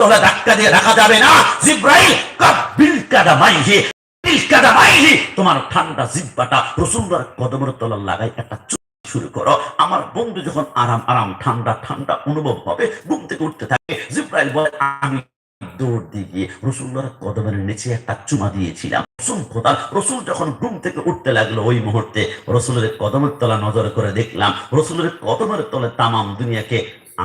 তলা ধাক্কা দিয়ে রাখা যাবে না। জিব্রাইল তোমার ঠান্ডা জিব্বাটা কদমের লাগাই একটা শুরু করো। আমার বন্ধু যখন আরাম আরাম, ঠান্ডা ঠান্ডা অনুভব হবে, ঘুম থেকে উঠতে থাকে। জিব্রাইল বলে, আমি দৌড় দিয়ে গিয়ে কদমের নিচে একটা চুমা দিয়েছিলাম। রসুল রসুল যখন ঘুম থেকে উঠতে লাগল ওই মুহূর্তে, রসুলের কদমের তলা নজর করে দেখলাম। রসুলের কদমের তলে তামাম দুনিয়াকে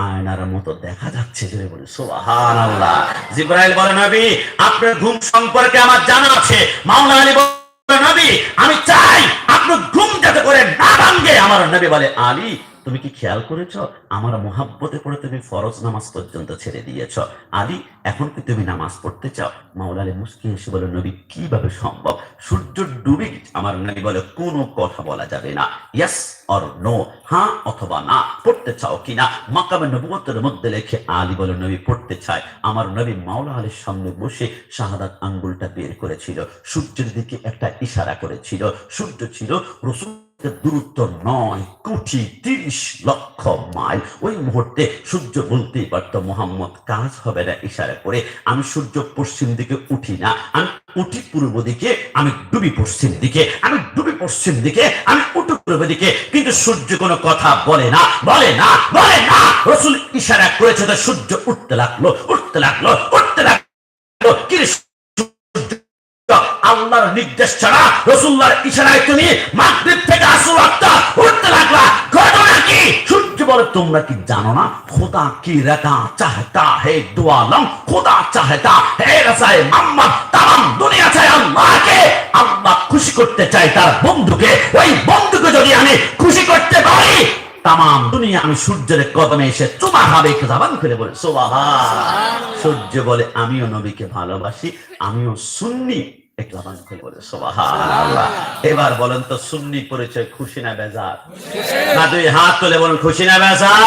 আয়নার মতো দেখা যাচ্ছে জুড়ে বলে সোহান আল্লাহ জিব্রাইল বলে, নবী, আপনার ঘুম সম্পর্কে আমার জানা আছে। মাওলা আলী বলে, নবী, আমি চাই আপনার ঘুম যাতে করে না ভাঙ্গে আমার নবী বলে, আলী তুমি কি খেয়াল করেছ? আমার মহাব্বতে পড়ে তুমি ফরজ নামাজ পর্যন্ত ছেড়ে দিয়েছ। আলী এখন কি তুমি নামাজ পড়তে চাও? মাওলা আলী মুসকি এসে বলে নবী, কীভাবে সম্ভব? সূর্য ডুবে আমার নবী বলে, কোনো কথা বলা যাবে না। ইয়েস অর নো হ্যাঁ অথবা না? পড়তে চাও কিনা মাকামে নবুয়তের মধ্যে লেখে, আলী বলে, নবী, পড়তে চায় আমার নবী মাওলা আলীর সামনে বসে শাহাদাত আঙ্গুলটা বের করেছিল। সূর্যের দিকে একটা ইশারা করেছিল। সূর্য ছিল রসুল দূরত্ব নয় কোটি তিরিশ লক্ষ মাইল। ওই মুহূর্তে সূর্য বলতেই পারতো, মোহাম্মদ, কাজ হবে না ইশারা করে। আমি সূর্য পশ্চিম দিকে উঠি না। আমি উঠি পূর্ব দিকে, আমি ডুবি পশ্চিম দিকে। আমি ডুবি পশ্চিম দিকে, আমি উঠি পূর্ব দিকে। কিন্তু সূর্য কোনো কথা বলে না বলে না বলে না। রসুল ইশারা করেছে তো সূর্য উঠতে লাগল উঠতে লাগল উঠতে লাগল। কিন্তু আল্লাহর নির্দেশ ছাড়া রসুল্লাহর ইশারায় তুমি মাগরিব থেকে আসর একটা উঠতে লাগলা। ঘটনা কি? বলে, তোমরা কি জানো না? খোদা কি চাহতা? হে দুয়ালম, খোদা চাহতা? হে দুনিয়া চায় আল্লাহকে। আল্লাহ খুশি করতে চায় তার বন্ধুকে। ওই বন্ধুকে যদি আমি খুশি করতে পারি দুনিয়া আমি সূর্যের কদমে এসে চুমা হবে জাবান বলে সোবাহা সূর্য বলে, আমিও নবীকে ভালোবাসি, আমিও সুন্নি। একলাবান বলে এবার বলেন তো সুন্নি পরিচয় খুশি না বেজার? না দুই হাত তুলে বলুন খুশি না বেজার?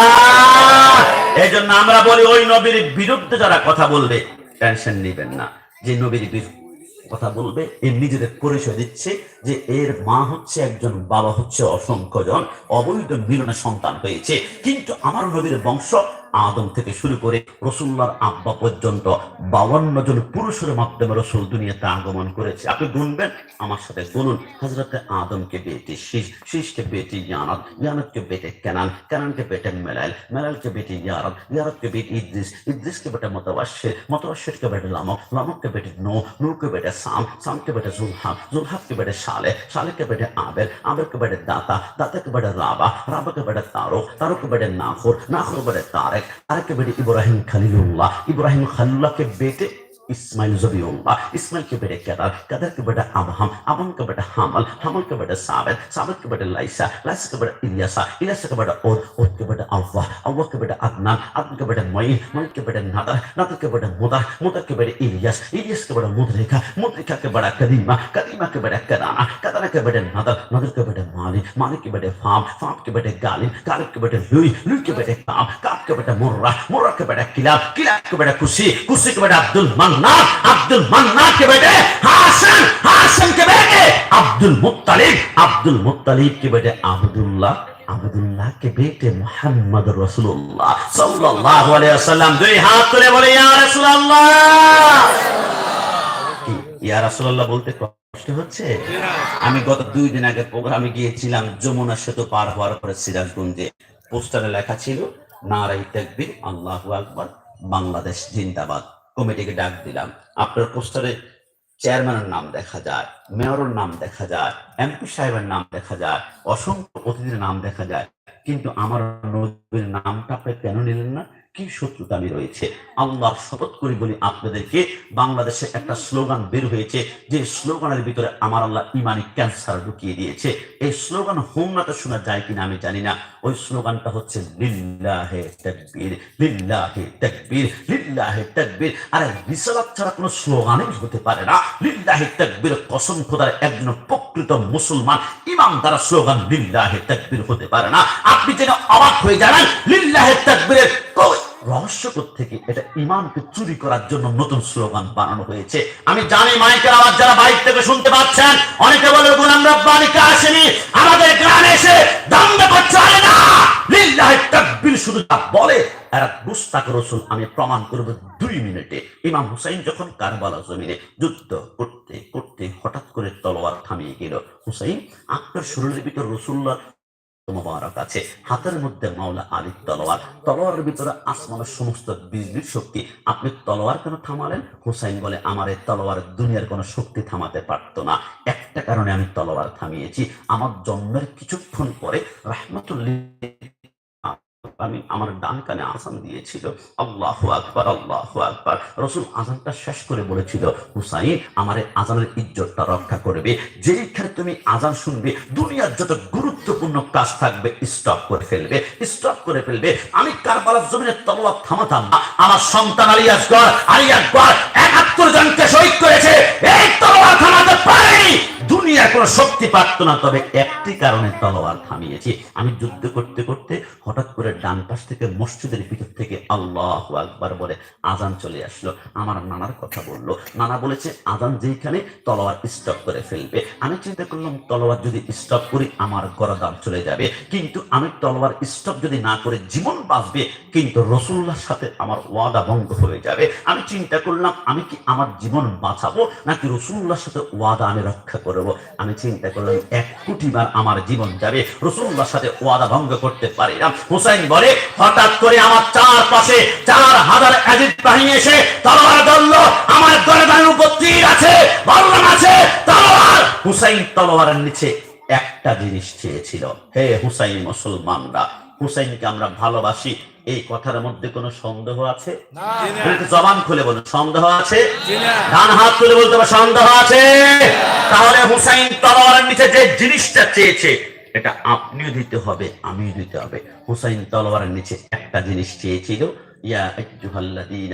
এই জন্য আমরা বলি ওই নবীর বিরুদ্ধে যারা কথা বলবে টেনশন নেবেন না। যে নবীর বিরুদ্ধে কথা বলবে এর নিজেদের পরিচয় দিচ্ছে যে এর মা হচ্ছে একজন বাবা হচ্ছে অসংখ্য জন অবৈধ মিলনে সন্তান হয়েছে। কিন্তু আমার নবীর বংশ আদম থেকে শুরু করে রসুল্লার আব্বা পর্যন্ত বাউন্ন জন পুরুষের মাধ্যমে রসুল দুনিয়াতে আগমন করেছে। আপনি গুনবেন? আমার সাথে গুনুন। হজরত আদমকে বেটি শীষ শীষকে বেটি ইয়ানত, ইয়ানতকে বেটে কেনান, কেনানকে বেটে মেলাইল, মেলাইলকে বেটি ইয়ারব, ইয়ারবকে বেটি ইদ্রিস, ইদ্রিসকে বেটে মতবাসের মতবাসেরকে বেটে লামক লামককে বেটে নো নূরকে বেটে সাম, সামকে বেটে জুলহাব, জুলহাবকে বেটে সালে সালেকে বেটে আবেল, আবেলকে বেটে দাতা, দাতাকে বেটে রাবা, রাবাকে বেটে তারো তারোকে বেটে নাখর নাখর বেটে তারেক আরেককে বেটে ইব্রাহিম খালিলুল্লাহ। ইব্রাহিম খালিল্লাহকে বেটে इस्माइल जबीउल्ला इस्माइल के बेटे कदर कदर के बेटा अबहम अबहम के बेटा हामल हामल के बेटा साबित साबित के बेटा लाइसा लाइसा के बेटा इलियासा इलियासा के बेटा और और के बेटा अव्वा अव्वा के बेटा अदनान अदन के बेटा मई मई के बेटा नदर नदर के बेटा मुदर मुदर के बेटा इलियास इलियास के बेटा मुदरिका मुदरिका के बेटा कदीमा कदीमा के बेटा कदाना कदाना के बेटा नदर नदर के बेटा मालिक मालिक के बेटे फाम फाम के बेटे गालिब गालिब के बेटे लुई लुई के बेटे काम काम के बेटा मुर्रा मुर्रा के बेटा किलाब किलाब के बेटा कुसी कुसी के बेटा अब्दुल मन আব্দুল বেটে? হাসান বেটে? আব্দুল মুত্তালিব, আব্দুল বেটে? আব্দুল্লাহ বেটে? মোহাম্মদ রসুল্লাহ সাল্লাল্লাহু আলাইহি ওয়াসাল্লাম। দুই হাত তুলে বলে, ইয়া রাসূলুল্লাহ! ইয়া রাসূলুল্লাহ বলতে কষ্ট হচ্ছে? আমি গত দুই দিন আগে প্রোগ্রামে গিয়েছিলাম, যমুনা সেতু পার হওয়ার পরে সিরাজগঞ্জে। পোস্টারে লেখা ছিল, নারাই তাকবীর, আল্লাহু আকবার, বাংলাদেশ জিন্দাবাদ। কমিটিকে ডাক দিলাম। আপনার পোস্টারে চেয়ারম্যানের নাম দেখা যায় মেয়রের নাম দেখা যায়, এমপি সাহেবের নাম দেখা যায়, অসংখ্য অতিথির নাম দেখা যায়, কিন্তু আমার নবীর নামটা আপনি কেন নিলেন না? কি শত্রুতামি রয়েছে? আল্লাহ শপথ করি বলি আপনাদেরকে, বাংলাদেশে একটা স্লোগান বের হয়েছে, যে স্লোগানের ভিতরে আমার আল্লাহ ইমানি ক্যান্সার ঢুকিয়ে দিয়েছে। এই স্লোগান হোম হোমনাতে শোনা যায় কিনা আমি জানি না। ওই স্লোগানটা হচ্ছে, লিল্লাহে লিল্লাহে লিল্লাহে আর, রিসালাত ছাড়া কোনো স্লোগানই হতে পারে না। লিল্লাহে তাকবীর কসম খোদার একজন প্রকৃত মুসলমান, ইমাম দ্বারা স্লোগান লিল্লাহে তাকবীর হতে পারে না। আপনি যেন অবাক হয়ে যাবেন লিল্লাহে তাকবীরের রহস্য থেকে এটা ইমানকে চুরি করার জন্য নতুন স্লোগান বানানো হয়েছে। আমি জানি মাইকের আওয়াজ যারা বাইক থেকে শুনতে পাচ্ছেন, অনেকে বলে, গুলাম রব্বানিকে আসেনি, আমাদের গ্রামে এসে দাঙ্গা করছে। না! লিল্লাহি তাকবীর শুধু তা বলে, এরা গুস্তাক রসুল, আমি প্রমাণ করব দুই মিনিটে। ইমাম হুসাইন যখন কারবালা জমিনে যুদ্ধ করতে করতে হঠাৎ করে তলোয়ার থামিয়ে গেল, হুসাইন আপনার শরীরের ভিতর রসুল্লাহ মোবারক আছে। হাতের মধ্যে মাওলা আলীর তলোয়ার। তলোয়ারের ভিতরে আসমানের সমস্ত বিজলির শক্তি। আপনি তলোয়ার কেন থামালেন? হুসাইন বলে, আমার এই তলোয়ার দুনিয়ার কোনো শক্তি থামাতে পারতো না। একটা কারণে আমি তলোয়ার থামিয়েছি। আমার জন্মের কিছুক্ষণ পরে রাহমাতুল্লাহ আমি আমার ডান কানে আজান দিয়েছিল। আল্লাহু আকবার আল্লাহু আকবার। রসুল আজানটা শেষ করে বলেছিল, হুসাইন, আমার আজানের ইজ্জতটা রক্ষা করবে। যেইখানে তুমি আজান শুনবে, দুনিয়ার যত গুরুত্বপূর্ণ কাজ থাকবে স্টপ করে ফেলবে। স্টপ করে ফেলবে। আমি কারবালার জমিনে তলোয়ার থামাতাম না। আমার সন্তান আলী আসগর আলী আকবর একাত্তর জনকে শহীদ করেছে। এই তলোয়ার থামাতে পারেনি। দুনিয়ার কোনো শক্তি পারত না, তবে একটি কারণে তলোয়ার থামিয়েছি। আমি যুদ্ধ করতে করতে হঠাৎ করে ডান পাশ থেকে মসজিদের ভিতর থেকে আল্লাহ আকবার বলে আজান চলে আসলো। আমার নানার কথা বলল। নানা বলেছে আজান যেইখানে, তলোয়ার স্টপ করে ফেলবে। আমি চিন্তা করলাম, তলোয়ার যদি স্টপ করি, আমার গরদাম চলে যাবে। কিন্তু আমি তলোয়ার স্টপ যদি না করে জীবন বাঁচবে, কিন্তু রসুল্লাহর সাথে আমার ওয়াদা ভঙ্গ হয়ে যাবে। আমি চিন্তা করলাম, আমি কি আমার জীবন বাঁচাবো, নাকি রসুল্লাহর সাথে ওয়াদা আমি রক্ষা করব? আমি চিন্তা করলাম, এক কোটি বার আমার জীবন যাবে, রসুল্লাহর সাথে ওয়াদা ভঙ্গ করতে পারি না। হুসাইন বলে, হঠাৎ করে আমার চার পাশে চার হাজার অ্যাজিদ বাহিনী এসে তলোয়ার ধরল, আমার গরদানের উপর তীর আছে, বললাম আছে, তলোয়ার। হুসাইন তলোয়ারের নিচে একটা জিনিস চেয়েছিল। হে হুসাইন মুসলমানরা, হুসাইনকে আমরা ভালোবাসি এই কথার মধ্যে কোনো সন্দেহ আছে? জবান খুলে বলুন সন্দেহ আছে? ডান হাত খুলে বলতে হবে সন্দেহ আছে? তাহলে হুসাইন তলোয়ারের নিচে যে জিনিসটা চেয়েছে এটা আপনিও দিতে হবে আমিও দিতে হবে। হুসাইন তলোয়ারের নিচে একটা জিনিস চেয়েছিল দুই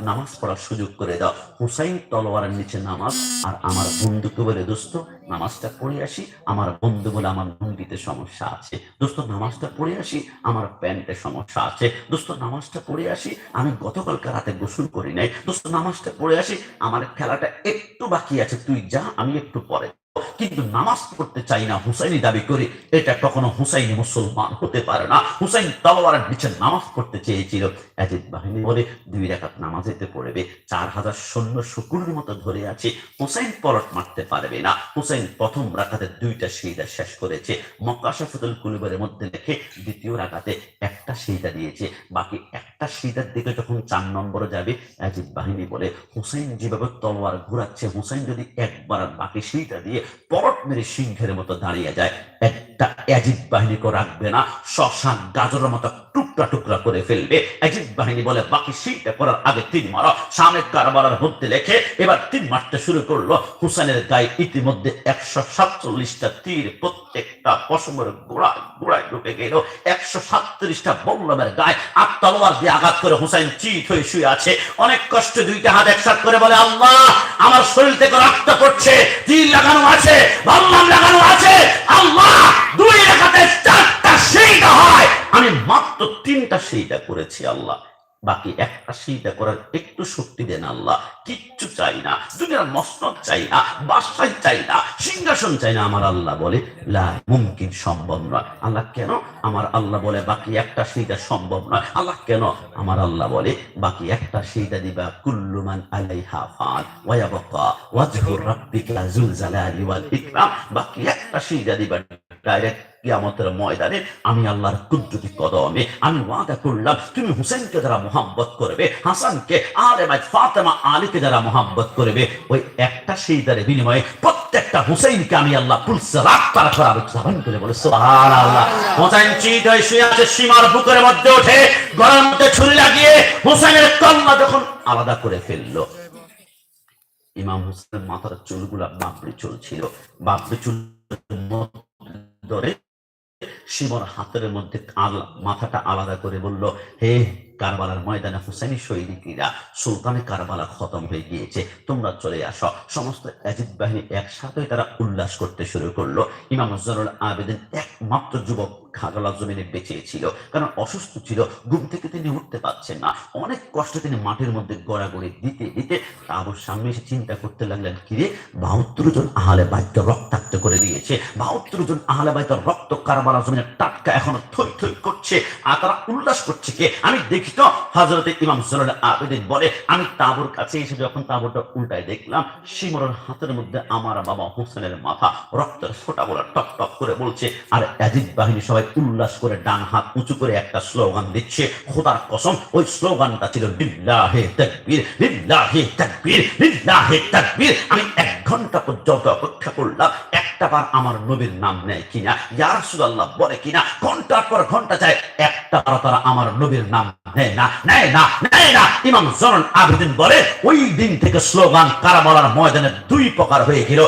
নামাজ পড়ার সুযোগ করে দাও। হুসাইন তলোয়ারের নিচে নামাজ। আর আমার বন্ধুকে বলে, দোস্ত, নামাজটা পড়ে আসি, আমার বন্ধু বলে আমার লুঙ্গিতে সমস্যা আছে। দোস্ত, নামাজটা পড়ে আসি, আমার প্যান্টে সমস্যা আছে। দোস্ত, নামাজটা পড়ে আসি, আমি গতকালকে রাতে গোসল করি নাই। দোস্ত, নামাজটা পড়ে আসি, আমার খেলাটা একটু বাকি আছে। তুই যা, আমি একটু পরে কিন্তু নামাজ পড়তে চাই না, হুসাইনি দাবি করে, এটা কখনো হুসাইনি মুসলমান হতে পারে না। হুসাইন তলোয়ারের নিচে নামাজ পড়তে চেয়েছিল। অ্যাজিদ বাহিনী বলে দুই রাকাত নামাজেতে পড়বে, চার হাজার সৈন্য শুকুরের মতো ধরে আছে। হুসাইন পলট মারতে পারবে না। হুসাইন প্রথম রাকাতে দুইটা সিজা শেষ করেছে। মক্কাশাফুল কুলুবের মধ্যে লেখে দ্বিতীয় রাকাতে একটা সিজা দিয়েছে। বাকি একটা সিদার দিকে যখন চার নম্বরে যাবে অ্যাজিদ বাহিনী বলে, হুসাইন যেভাবে তলোয়ার ঘুরাচ্ছে, হুসাইন যদি একবার বাকি সিঁড়িটা দিয়ে পরট মেরে সিংহের মতো দাঁড়িয়ে যায়, একটা অ্যাজিব বাহিনীকে রাখবে না শশান গাজরের মতো টুকরা টুকরা করে ফেলবে। অ্যাজিদ বাহিনী বলে, বাকি সিটটা করার আগে তিন মারো। সামনে কারবালার মধ্যে লেখে এবার তিন মারতে শুরু করল। হুসাইনের গায়ে ইতিমধ্যে একশো সাতচল্লিশটা তীর প্রত্যেকটা পশমের গোড়ায় গোড়ায় ঢুকে গেল। একশো সাতত্রিশটা বল্লমের গায়ে আর তলোয়ার দিয়ে আঘাত করে হুসাইন চিত হয়ে শুয়ে আছে। অনেক কষ্ট দুইটা হাত একসাথ করে বলে, আল্লাহ, আমার শরীর থেকে রক্ত পড়ছে, তীর লাগানো আছে, বল্লম লাগানো আছে। আল্লাহ, দুই রেখাতে চারটা সেইটা হয় আমি মাত্র তিনটা সেইটা করেছি আল্লাহ। বাকি একটা সেইটা করার একটু শক্তি দেন আল্লাহ। কিচ্ছু চাই না। দুনিয়ার মসনদ চাই না, বাসায় চাই না, সিংহাসন চাই না, আমার আল্লাহ বলে মুমকিন সম্ভব নয়। আল্লাহ কেন? আমার আল্লাহ বলে, বাকি একটা সেইটা সম্ভব নয়। আল্লাহ কেন? আমার আল্লাহ বলে, বাকি একটা সেইটা দিবা কুল্লুমান আলাইহা ফান ওয়ায়াবকা ওয়াজহু রাব্বিকা যুল জালালি ইকরাম। বাকি একটা সেইটা দিবা ডাইরেক্ট কিয়ামতের ময়দানে আমি আল্লাহর কুদরতি কদমে আমি ওয়াদা করলাম, তুমি হুসেনকে যারা মোহাব্বত করবে, হাসানকে ভাই ফাতেমা আলীকে যারা মোহাব্বত করবে, ওই একটা সেইদারের বিনিময়ে প্রত্যেকটা হুসেইনকে আমি আল্লাহ তারা করে বলে হুসাইন চিত হয়ে শুয়ে আছে, সীমার বুকের মধ্যে ওঠে ছুরি লাগিয়ে হুসাইনের কল্লা যখন আলাদা করে ফেলল, ইমাম হুসেনের মাথার চুলগুলা বাপড়ি চলছিল বাপড়ি চুল ধরে শিবর হাতের মধ্যে মাথাটা আলাদা করে বলল, হে কারবালার ময়দানে হুসেনি সৈনিকরা সুলতানে কারবালা খতম হয়ে গিয়েছে, তোমরা চলে আসো। সমস্ত অ্যাজিদ বাহিনী একসাথে তারা উল্লাস করতে শুরু করল। ইমাম আবেদিন একমাত্র যুবক খাগলা জমিনে বেঁচে ছিল, কারণ অসুস্থ ছিল, ঘুম থেকে তিনি উঠতে পারছেন না। অনেক কষ্টে তিনি মাঠের মধ্যে গড়াগড়ি দিতে দিতে তাবুর সামনে এসে চিন্তা করতে লাগলেন, কিরে, বাহাত্তর জন আহলে বাইত রক্তাক্ত করে দিয়েছে। বাহাত্তর জন আহলে বাইত রক্ত কারবালা জমিনে টাটকা এখনও থই থই করছে। আর তারা উল্লাস করছে কে? আমি দেখি তো হজরত ইমাম সরল আবেদিন বলে, আমি তাবুর কাছে এসে যখন তাবুরটা উল্টায় দেখলাম শিমরের হাতের মধ্যে আমার বাবা হোসেনের মাথা রক্তের ফোটা বলে টপ টপ করে বলছে, আর অ্যাজিদ বাহিনী সবাই উল্লাস করে ডান হাত উঁচু করে একটা স্লোগান দিচ্ছে। খোদার কসম, ওই স্লোগানটা ছিল লিল্লাহে তাকবীর লিল্লাহে তাকবীর লিল্লাহে তাকবীর। আমি এক ঘণ্টা পর্যন্ত অপেক্ষা করলাম, একটা বার আমার নবীর নাম নেয় কিনা, ইয়া রাসূলুল্লাহ বলে কিনা ঘণ্টার পর ঘণ্টা যায়, একটা বার তারা আমার নবীর নাম নেয় না নেয় না নেয় না। ইমাম জনন আবেদিন বলে, ওই দিন থেকে স্লোগান কারাবালার ময়দানে দুই প্রকার হয়ে গেল।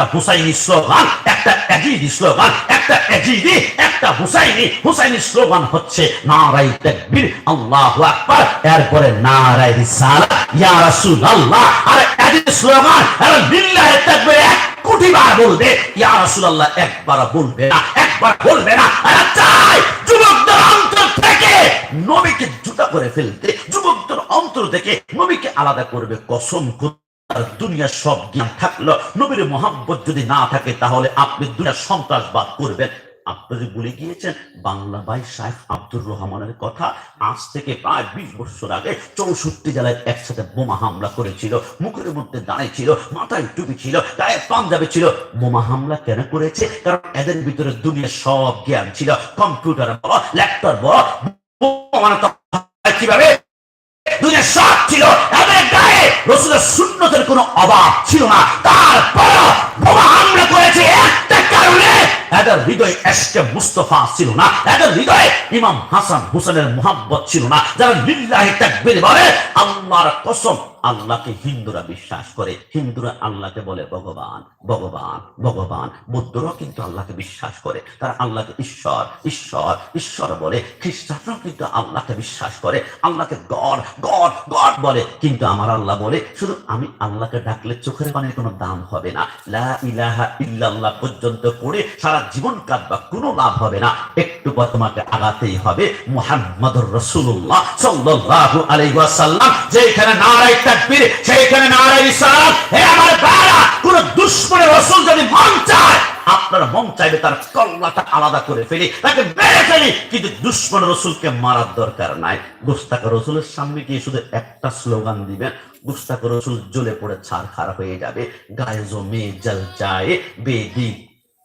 একটা হুসাইনি স্লোগান, একটা এজিদি স্লোগান, একটা এজিদি, একটা হুসাইনি। হুসাইনি স্লোগান হচ্ছে নারাই তাকবীর, আল্লাহু আকবার। এরপরে নারাই রিসালাত ইয়া রাসূলুল্লাহ। আর এজিদি স্লোগান, আর বিল্লাহি তাকবীর, এক কোটি বার বলবে, ইয়া রাসূলুল্লাহ, একবার বলবে না, একবার বলবে না। আর চাই যুবকদের অন্তর থেকে, নবীকে জুতা করে ফেলতে, যুবকদের অন্তর থেকে নবীকে আলাদা করবে, কসম আর দুনিয়ার সব জ্ঞান থাকল। নবীর মোহাম্মত যদি না থাকে, তাহলে আপনি দুনিয়ার সন্ত্রাসবাদ করবেন। আপনি যে ভুলে গিয়েছেন, বাংলা ভাই আব্দুর রহমানের কথা, আজ থেকে প্রায় বিশ বছর আগে চৌষট্টি জেলায় একসাথে বোমা হামলা করেছিল, মুখের মধ্যে দাঁড়িয়ে ছিল, মাথায় টুপি ছিল, গায়ে পাঞ্জাবি ছিল। বোমা হামলা কেন করেছে? কারণ এদের ভিতরে দুনিয়ার সব জ্ঞান ছিল। কম্পিউটার বলো, ল্যাপটপ বলো কীভাবে? দুনিয়ার সব ছিল। এদের রসুলের শূন্যতের কোনো অভাব ছিল না তারপর বোমা এদের হৃদয় এসকে মুস্তফা ছিল না। এদের হৃদয়ে ইমাম হাসান হুসেনের মোহাব্বত ছিল না। যারা বলে, আল্লাহর কসম আল্লাহকে হিন্দুরা বিশ্বাস করে। হিন্দুরা আল্লাহকে বলে, ভগবান ভগবান ভগবান। কিন্তু আল্লাহকে বিশ্বাস করে। তারা আল্লাহকে ঈশ্বর ঈশ্বর ঈশ্বর বলে। খ্রিস্টানরাও কিন্তু আল্লাহকে বিশ্বাস করে। আল্লাহকে গড গড গড বলে। কিন্তু আমার আল্লাহ বলে, শুধু আমি আল্লাহকে ডাকলে চোখের পানির কোনো দাম হবে না। লা ইলাহা ইল্লাল্লাহ পর্যন্ত পড়ে সারা জীবন কাটবা, কোনো লাভ হবে না। একটু তোমাকে আগাতেই হবে মুহাম্মাদুর রাসূলুল্লাহ সাল্লাল্লাহু আলাইহি ওয়াসাল্লাম। যেখানে নারাই তাকবীর, সেইখানে নারাই রিসালাত হে আমার ভাইরা কোন দুশমনের রাসূল যদি মন চায়, আপনার মন চাইবে তার কল্লাটা আলাদা করে ফেলি, তাকে মেরে ফেলি। কিন্তু দুশ্মন রসুলকে মারার দরকার নাই। গুস্তাক রসুলের সামনে গিয়ে শুধু একটা স্লোগান দিবেন গুস্তাক রসুল জ্বলে পড়ে ছাড় খাড় হয়ে যাবে। গায়ে জমে জল যায় বেদি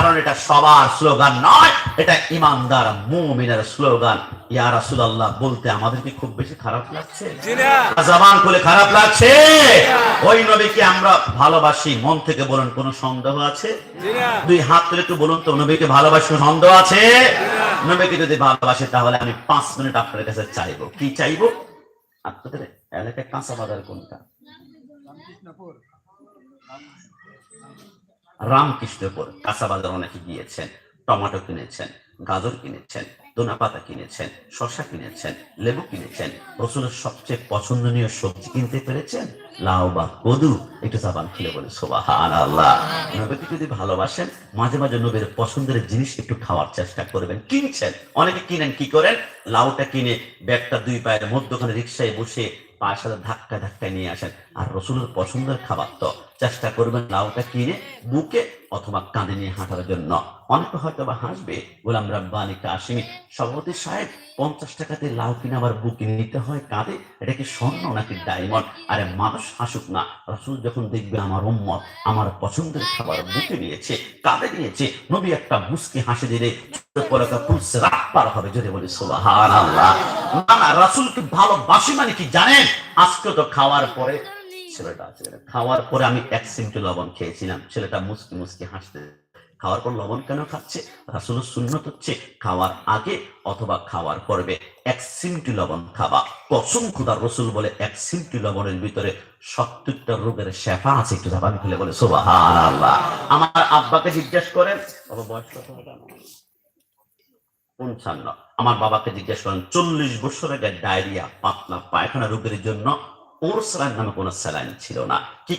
কারণ এটা সবার স্লোগান নয় এটা ইমানদার মুমিনের স্লোগান। ইয়া রাসূলুল্লাহ বলতে আমাদের কি খুব বেশি খারাপ লাগছে? জবান খুলে খারাপ লাগছে? ওই নবীকে আমরা ভালোবাসি মন থেকে বলুন কোনো সন্দেহ আছে? দুই হাত তুলে একটু বলুন তো নবীকে ভালোবাসি সন্দেহ আছে? নবীকে যদি ভালোবাসে তাহলে আমি পাঁচ মিনিট আপনার কাছে চাইব। কি চাইব? আপনাদের এলাকায় কাঁচা বাজার কোনটা? রামকৃষ্ণপুর কাঁচা বাজার অনেকে গিয়েছেন টমেটো কিনেছেন, গাজর কিনেছেন দোনা পাতা কিনেছেন শশা কিনেছেন, লেবু কিনেছেন। রসুনের সবচেয়ে পছন্দনীয় সবজি কিনতে পেরেছেন? লাউ বা কদু? একটু জাবান খুলে বলে আল্লাহ নবীকে যদি ভালোবাসেন, মাঝে মাঝে নবীর পছন্দের জিনিস একটু খাওয়ার চেষ্টা করবেন। কিনছেন? অনেকে কিনেন, কি করেন? লাউটা কিনে ব্যাগটা দুই পায়ের মধ্যখানে রিক্সায় বসে পায়ের সাথে ধাক্কা ধাক্কা নিয়ে আসেন। আর রসুলের পছন্দের খাবার তো চেষ্টা করবেন লাউটা কিনে বুকে অথবা কাঁধে নিয়ে হাঁটার জন্য। অনেকে হয়তো বা হাসবে, গোলাম রাব্বানি কাশিমি, সভাপতি সাহেব, পঞ্চাশ টাকাতে লাউ কিনে আবার বুকে নিতে হয় কাঁধে? এটা কি স্বর্ণ নাকি ডায়মন্ড? আরে মানুষ হাসুক না, রসুল যখন দেখবে আমার উম্মত আমার পছন্দের খাবার বুকে নিয়েছে, কাঁধে নিয়েছে, নবী একটা মুসকি হাসি দিলে রাসুলকে ভালোবাসি মানে কি জানেন? আজকে তো খাওয়ার পরে ছেলেটা আছে খাওয়ার পরে আমি এক সিমটি লবণ খেয়েছিলাম। ছেলেটা মুসকি মুসকি হাসতে খাওয়ার পর লবণ কেন খাচ্ছে? রাসুলের সুন্নত হচ্ছে খাওয়ার আগে অথবা খাওয়ার পর্বে এক সিমটি লবণ খাবা কসম খুদার রসুল বলে এক সিমটি লবণের ভিতরে সত্তরটা রোগের শেফা আছে। একটু জাবান খুলে বলে আল্লাহ আমার আব্বাকে জিজ্ঞেস করেন? পঞ্চান্ন। আমার বাবাকে জিজ্ঞেস করেন, চল্লিশ বছর আগে ডায়রিয়া, পাতলা পায়খানা রোগের জন্য স্যালাইন ছিল না। কি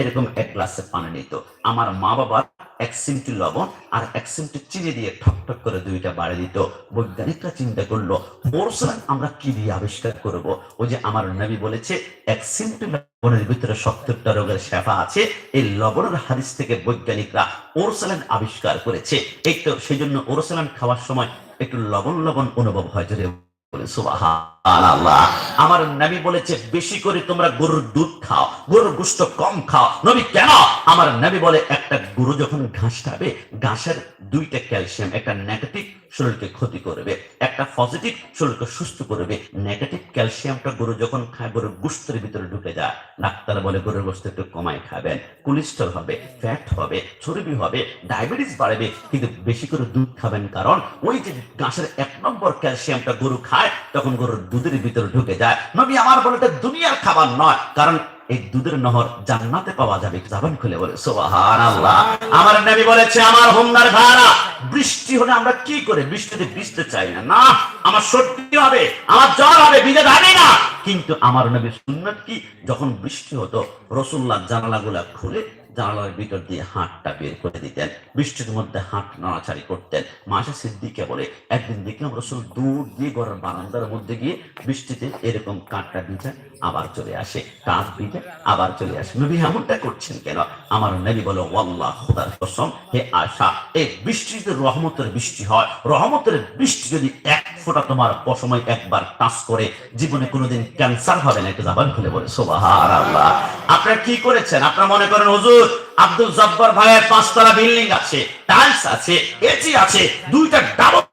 এরকম এক গ্লাসে পানি নিত। আমার মা বাবার এক সিমটি লবণ আর এক সিমটি চিনি দিয়ে ঠক ঠক করে দুইটা বাড়ি দিত। বৈজ্ঞানিকরা চিন্তা করল আমরা কি দিয়ে আবিষ্কার করব? ওই যে আমার নবী বলেছে, এক সিমটি লবণের ভিতরে সত্তরটা রোগের শেফা আছে। এই লবণের হাদিস থেকে বৈজ্ঞানিকরা ওরসালান আবিষ্কার করেছে। এই তো, সেই জন্য ওরসালান খাওয়ার সময় একটু লবণ লবণ অনুভব হয়, যদি বলে সুবহানাল্লাহ আমার নবী বলেছে, বেশি করে তোমরা গরুর দুধ খাও, গরুর গোশত কম খাও। নবী, কেন? আমার নবী বলে, একটা গরু যখন ঘাস খাবে, ঘাসের দুইটা ক্যালসিয়াম, একটা নেগেটিভ শরীরকে ক্ষতি করবে, একটা পজিটিভ শরীরকে সুস্থ করবে। নেগেটিভ ক্যালসিয়ামটা গরু যখন খায়, গরুর গোস্তের ভিতরে ঢুকে যায়। ডাক্তার বলে, গরুর গোস্ত একটু কমায় খাবেন কোলেস্ট্রল হবে ফ্যাট হবে, চর্বি হবে ডায়াবেটিস বাড়বে, কিন্তু বেশি করে দুধ খাবেন কারণ ওই যে ঘাসের এক নম্বর ক্যালসিয়ামটা গরু খায়, তখন গরুর দুধের ভিতরে ঢুকে যায়। নবী আমার বলে এটা দুনিয়ার খাবার নয়। কারণ এই দুধের নহর জান্নাতে পাওয়া যাবে। জাবান খুলে বলে সোবাহান আল্লাহ আমার নবী বলেছে, আমার হোমনার ভাড়া বৃষ্টি হলে আমরা কি করে বৃষ্টিতে ভিজতে চাই না? না, আমার সর্দি হবে, আমার জ্বর হবে, ভিজে থাকি না। কিন্তু আমার নবী সুন্নত কি? যখন বৃষ্টি হতো রসুল্লাহ জানালাগুলা খুলে জানালার ভিতর দিয়ে হাঁটটা বের করে দিতেন। বৃষ্টির মধ্যে হাঁট নাড়াচাড়ি করতেন। মাসা সিদ্দিকে বলে, একদিন দেখলাম রসুল দূর দিয়ে ঘরের বারান্দার মধ্যে গিয়ে বৃষ্টিতে এরকম কাঠটা ভিজে আবার চলে আসে কাঠ ভিজে আবার চলে আসে। নবী এমনটা করছেন কেন? আমার নবী বলো, ওয়াল্লাহ, খোদার কসম, হে আশা এই বৃষ্টিতে রহমতের বৃষ্টি হয়। রহমতের বৃষ্টি যদি এক ফোঁটা তোমার অসময় একবার টাচ করে, জীবনে কোনোদিন ক্যান্সার হবে না, একটু জাবান খুলে বলে আল্লাহ আপনারা কি করেছেন? আপনারা মনে করেন, হুজুর আব্দুল জব্বার ভাইয়ের পাঁচতলা বিল্ডিং আছে টাইলস আছে, এসি আছে, দুইটা ডাবল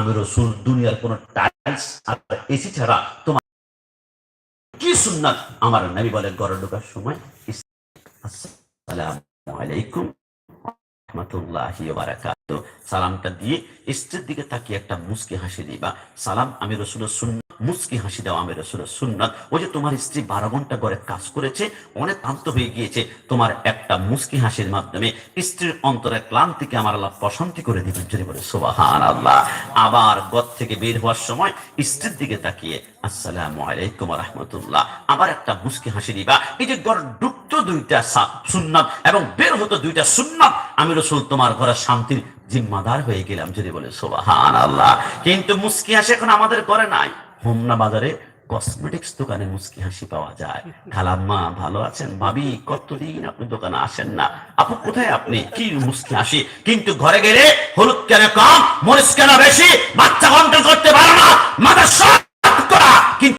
আমি রসুল, দুনিয়ার কোন টাইলস আর এসি ছাড়া তোমার কি সুন্নাত? আমার নবী বলেন, ঘরে ঢোকার সময় আসসালামু আলাইকুম রহমতুল্লাহি সালামটা দিয়ে স্ত্রীর দিকে তাকিয়ে একটা মুস্কি হাসি দিবা। সালাম আমি রসুলের সুন্নাত মুস্কি হাসি দেওয়া আমি রসুলের সুন্নাত। ওই যে তোমার স্ত্রী বারো ঘণ্টা ঘরে কাজ করেছে অনেক ক্লান্ত হয়ে গিয়েছে তোমার একটা মুস্কি হাসির মাধ্যমে। স্ত্রীর অন্তরে ক্লান্তিকে আমার আল্লাহ প্রশান্তি করে দিবেন যদি বলে সোবাহান আল্লাহ আবার গদ থেকে বের হওয়ার সময় স্ত্রীর দিকে তাকিয়ে, আসসালামু আলাইকুম রহমতুল্লাহ আবার একটা মুস্কি হাসি দিবা। এই যে ঘর ঢুকতো দুইটা সুন্নাত এবং বের হতো দুইটা সুন্নাত, আমি রসুল তোমার ঘরে শান্তির জিম্মাদার হয়ে গেলাম যদি বলে সোবাহান আল্লাহ কিন্তু মুসকি হাসি এখন আমাদের ঘরে নাই। হোমনা বাজারে কসমেটিক্স দোকানে মুসকি হাসি পাওয়া যায়। খালাম্মা, ভালো আছেন? ভাবি, কতদিন আপনি দোকানে আসেন না? আপু, কোথায় আপনি? কি মুসকি হাসি? কিন্তু ঘরে গেলে হলুদ কেন কম? মরিচ কেন বেশি? বাচ্চা কন্ট্রোল করতে পারো না? সব